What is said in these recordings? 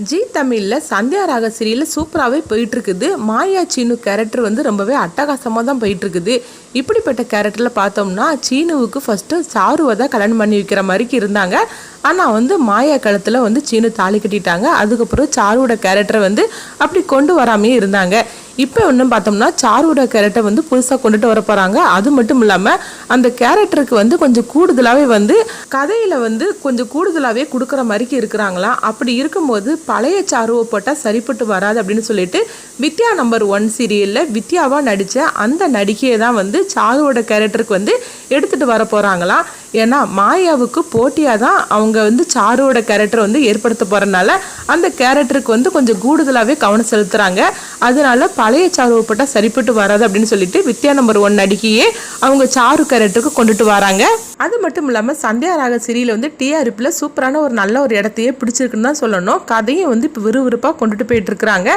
G தமிழில் சந்தியா ராக சீரியலில் சூப்பராகவே போயிட்டுருக்குது மாயா சீனு கேரக்டர் வந்து ரொம்பவே அட்டகாசமாக தான் போயிட்டுருக்குது இப்படிப்பட்ட கேரக்டரில் பார்த்தோம்னா சீனுவுக்கு ஃபஸ்ட்டு சாருவை தான் கல்யாணம் பண்ணி வைக்கிற மாதிரிக்கு இருந்தாங்க. ஆனால் வந்து மாயா காலத்தில் வந்து சீனு தாலி கட்டிட்டாங்க. அதுக்கப்புறம் சாருவோட கேரக்டரை வந்து அப்படி கொண்டு வராமையே இருந்தாங்க. இப்போ ஒன்றும் பார்த்தோம்னா சாருவோட கேரக்டர் வந்து புதுசாக கொண்டுட்டு வர போகிறாங்க அது மட்டும் இல்லாமல் அந்த கேரக்டருக்கு வந்து கொஞ்சம் கூடுதலாகவே வந்து கதையில் வந்து கொஞ்சம் கூடுதலாகவே கொடுக்குற மாதிரிக்கு இருக்கிறாங்களாம். அப்படி இருக்கும்போது பழைய சாருவை போட்டால் சரிப்பட்டு வராது அப்படின்னு சொல்லிட்டு வித்யா நம்பர் ஒன் சீரியலில் வித்யாவாக நடித்த அந்த நடிகையை தான் வந்து சாருவோட கேரக்டருக்கு வந்து எடுத்துகிட்டு வர போகிறாங்களாம் ஏன்னா மாயாவுக்கு போட்டியாக தான் அவங்க வந்து சாருவோட கேரக்டர் வந்து ஏற்படுத்த போகிறனால அந்த கேரக்டருக்கு வந்து கொஞ்சம் கூடுதலாகவே கவனம் செலுத்துகிறாங்க அதனால பழைய சாருவை போட்டால் சரிப்பட்டு வராது அப்படின்னு சொல்லிட்டு வித்யா நம்பர் ஒன் நடிகையே அவங்க சாரு கேரக்டருக்கு கொண்டுட்டு வராங்க. அது மட்டும் இல்லாமல் சந்தியா ராக சிறியில் வந்து டிஆர்பியில் சூப்பரான ஒரு நல்ல ஒரு இடத்தையே பிடிச்சிருக்குன்னு தான் சொல்லணும். கதையும் வந்து இப்போ விறுவிறுப்பாக கொண்டுட்டு போயிட்டு இருக்கிறாங்க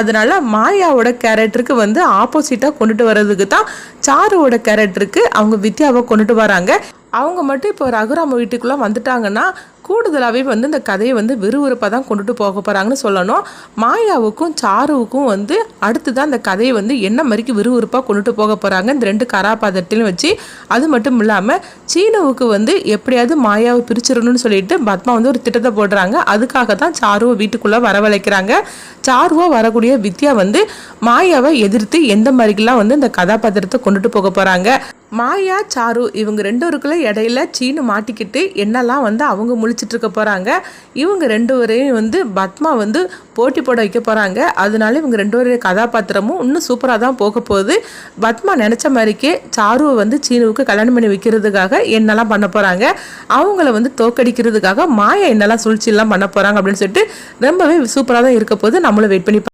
அதனால மாயாவோட கேரக்டருக்கு வந்து ஆப்போசிட்டாக கொண்டுட்டு வர்றதுக்கு தான் சாருவோட கேரக்டருக்கு அவங்க வித்யாவை கொண்டுட்டு வராங்க. அவங்க மட்டும் இப்போ ரகுராம் வீட்டுக்குள்ளே வந்துட்டாங்கன்னா கூடுதலாகவே வந்து இந்த கதையை வந்து விறுவிறுப்பாக தான் கொண்டுட்டு போக போகிறாங்கன்னு சொல்லணும். மாயாவுக்கும் சாருவுக்கும் வந்து அடுத்து தான் இந்த கதையை வந்து என்ன மாதிரிக்கு விறுவிறுப்பாக கொண்டுட்டு போக போகிறாங்க இந்த ரெண்டு கராபாத்திரத்திலும் வச்சு. அது மட்டும் இல்லாமல் சீனவுக்கு வந்து எப்படியாவது மாயாவை பிரிச்சிடணும்னு சொல்லிட்டு பத்மா வந்து ஒரு திட்டத்தை போடுறாங்க. அதுக்காக தான் சாருவை வீட்டுக்குள்ளே வரவழைக்கிறாங்க. சாருவா வரக்கூடிய வித்யா வந்து மாயாவை எதிர்த்து எந்த மாதிரிக்கெல்லாம் வந்து இந்த கதாபாத்திரத்தை கொண்டுட்டு போக போகிறாங்க மாயா சாரு இவங்க ரெண்டு பேருக்குள்ள இடையில சீனு மாட்டிக்கிட்டு என்னெல்லாம் வந்து அவங்க முழிச்சிட்டு இருக்க போகிறாங்க இவங்க ரெண்டு வரையும் வந்து பத்மா வந்து போட்டி போட வைக்க போகிறாங்க அதனால இவங்க ரெண்டு பேருடைய கதாபாத்திரமும் இன்னும் சூப்பராக தான் போக போகுது. பத்மா நினச்ச மாதிரிக்கே சாருவை வந்து சீனுவுக்கு கல்யாணம் பண்ணி வைக்கிறதுக்காக என்னெல்லாம் பண்ண போகிறாங்க அவங்கள வந்து தோக்கடிக்கிறதுக்காக மாயா என்னெல்லாம் சூழ்ச்சியெல்லாம் பண்ண போகிறாங்க அப்படின்னு சொல்லிட்டு ரொம்பவே சூப்பராக தான் இருக்க போது நம்மளும் வெயிட் பண்ணி